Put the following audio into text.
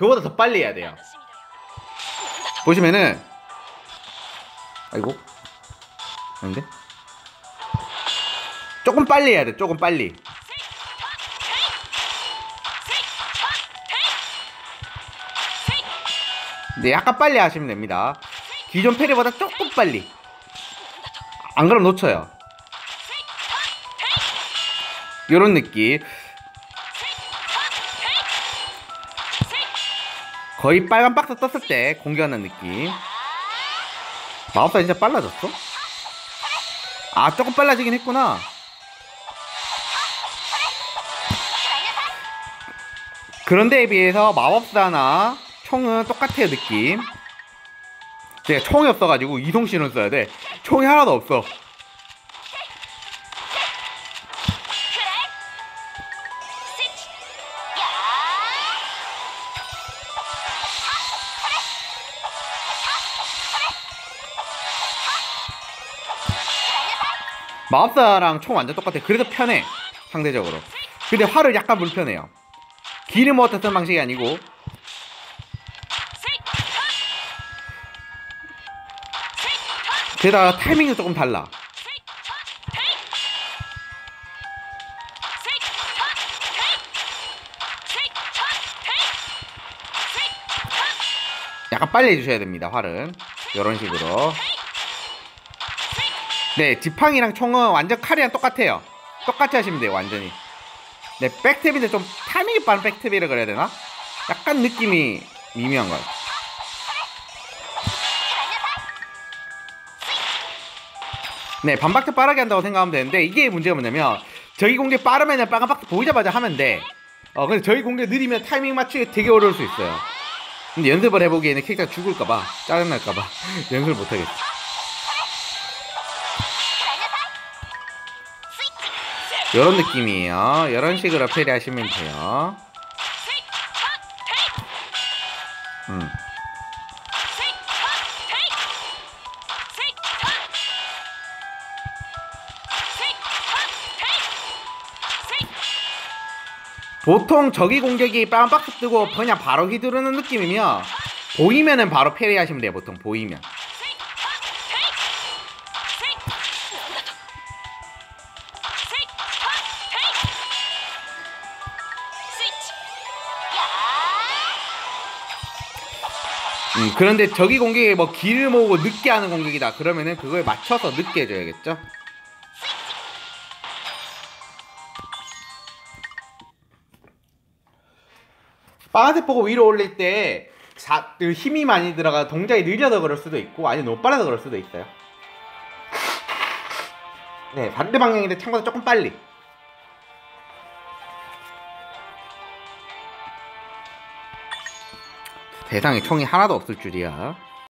그거보다 더 빨리 해야 돼요. 보시면은 아이고 아닌데 조금 빨리 해야 돼. 조금 빨리. 네, 약간 빨리 하시면 됩니다. 기존 페리보다 조금 빨리. 안 그럼 놓쳐요. 요런 느낌. 거의 빨간 박스 떴을 때 공격하는 느낌. 마법사 진짜 빨라졌어? 아, 조금 빨라지긴 했구나. 그런데에 비해서 마법사나 총은 똑같아요, 느낌. 제가 총이 없어가지고 이동신을 써야 돼. 총이 하나도 없어. 마법사랑 총 완전 똑같아. 그래도 편해. 상대적으로. 근데 활을 약간 불편해요. 기름 모터 쓰는 방식이 아니고 게다가 타이밍이 조금 달라. 약간 빨리 해주셔야 됩니다. 활은 이런 식으로. 네, 지팡이랑 총은 완전 칼이랑 똑같아요. 똑같이 하시면 돼요, 완전히. 네, 백탭인데 좀 타이밍이 빠른 백탭이라 그래야 되나? 약간 느낌이 미묘한 것 같아요. 네, 반박자 빠르게 한다고 생각하면 되는데 이게 문제가 뭐냐면 저기 공격 빠르면 빨간 박스 보이자마자 하면 돼. 어, 근데 저기 공격 느리면 타이밍 맞추기 되게 어려울 수 있어요. 근데 연습을 해보기에는 캐릭터 죽을까봐 짜증날까봐 연습을 못하겠어. 이런 느낌이에요. 이런 식으로 플레이하시면 돼요. 음. 보통 저기 공격이 빵박스 뜨고 그냥 바로 휘두르는 느낌이면 보이면은 바로 패리하시면 돼요. 보통 보이면. 음, 그런데 저기 공격이 뭐 길을 모으고 늦게 하는 공격이다. 그러면은 그거에 맞춰서 늦게 해줘야겠죠? 빨간색 보고 위로 올릴 때 자, 그 힘이 많이 들어가 동작이 느려서 그럴 수도 있고 아니면 너무 빨라서 그럴 수도 있어요. 네, 반대 방향인데 참고로 조금 빨리. 세상에 총이 하나도 없을 줄이야.